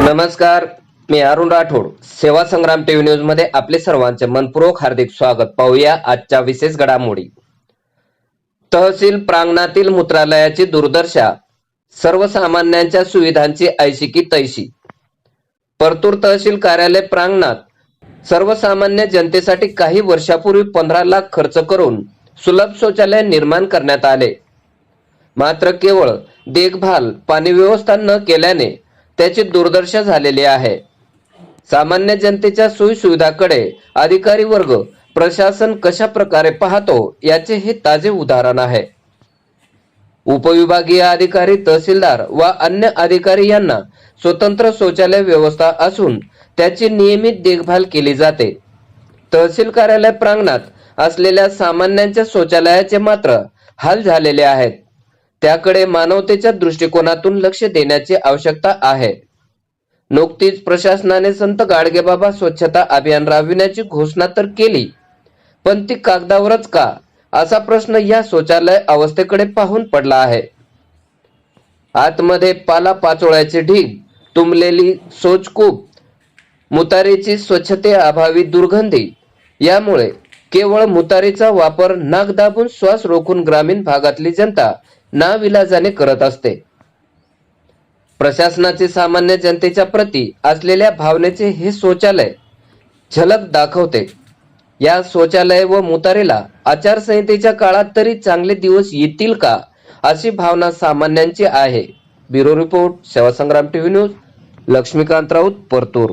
नमस्कार मी अरुण राठोड. सेवा संग्राम टीव्ही न्यूजमध्ये आपले सर्वांचे मनपूर्वक हार्दिक स्वागत. पाहूया आजच्या विशेष घडामोडी. तहसील प्रांगणातील मूत्रालयाची दुर्दशा सर्वसामान्यांच्या सुविधांची ऐशी की तैशी. परतूर तहसील कार्यालय प्रांगणात सर्वसामान्य जनतेसाठी काही वर्षापूर्वी पंधरा लाख खर्च करून सुलभ शौचालय निर्माण करण्यात आले. मात्र केवळ देखभाल पाणी व्यवस्था न केल्याने त्याची दुर्दशा झालेली आहे. सामान्य जनतेच्या सोयीसुविधाकडे अधिकारी वर्ग प्रशासन कशा प्रकारे पाहतो याचे हे ताजे उदाहरण आहे. उपविभागीय अधिकारी तहसीलदार व अन्य अधिकारी यांना स्वतंत्र शौचालय व्यवस्था असून त्याची नियमित देखभाल केली जाते. तहसील कार्यालय प्रांगणात असलेल्या सामान्यांच्या शौचालयाचे मात्र हाल झालेले आहेत. त्याकडे मानवतेच्या दृष्टिकोनातून लक्ष देण्याची आवश्यकता आहे. नुकतीच प्रशासनाने संत गाडगेबाबा स्वच्छता अभियान राबविण्याची घोषणा तर केली पण ती कागदावरच का? असा प्रश्न या शौचालय अवस्थेकडे पाहून पडला आहे. आतमध्ये पाला पाचोळ्याचे ढीग तुंबलेली सोचकूप मुतारीची स्वच्छतेअभावी दुर्गंधी यामुळे केवळ मुतारीचा वापर नाक दाबून श्वास रोखून ग्रामीण भागातली जनता नाविलाजाने करत असते. प्रशासनाचे सामान्य जनतेच्या प्रती असलेल्या भावनेचे हे शौचालय झलक दाखवते. या शौचालय व मुतारेला आचारसंहितेच्या काळात तरी चांगले दिवस येतील का अशी भावना सामान्यांची आहे. Bureau report Sevasangram TV news Laxmikant Raut Partur.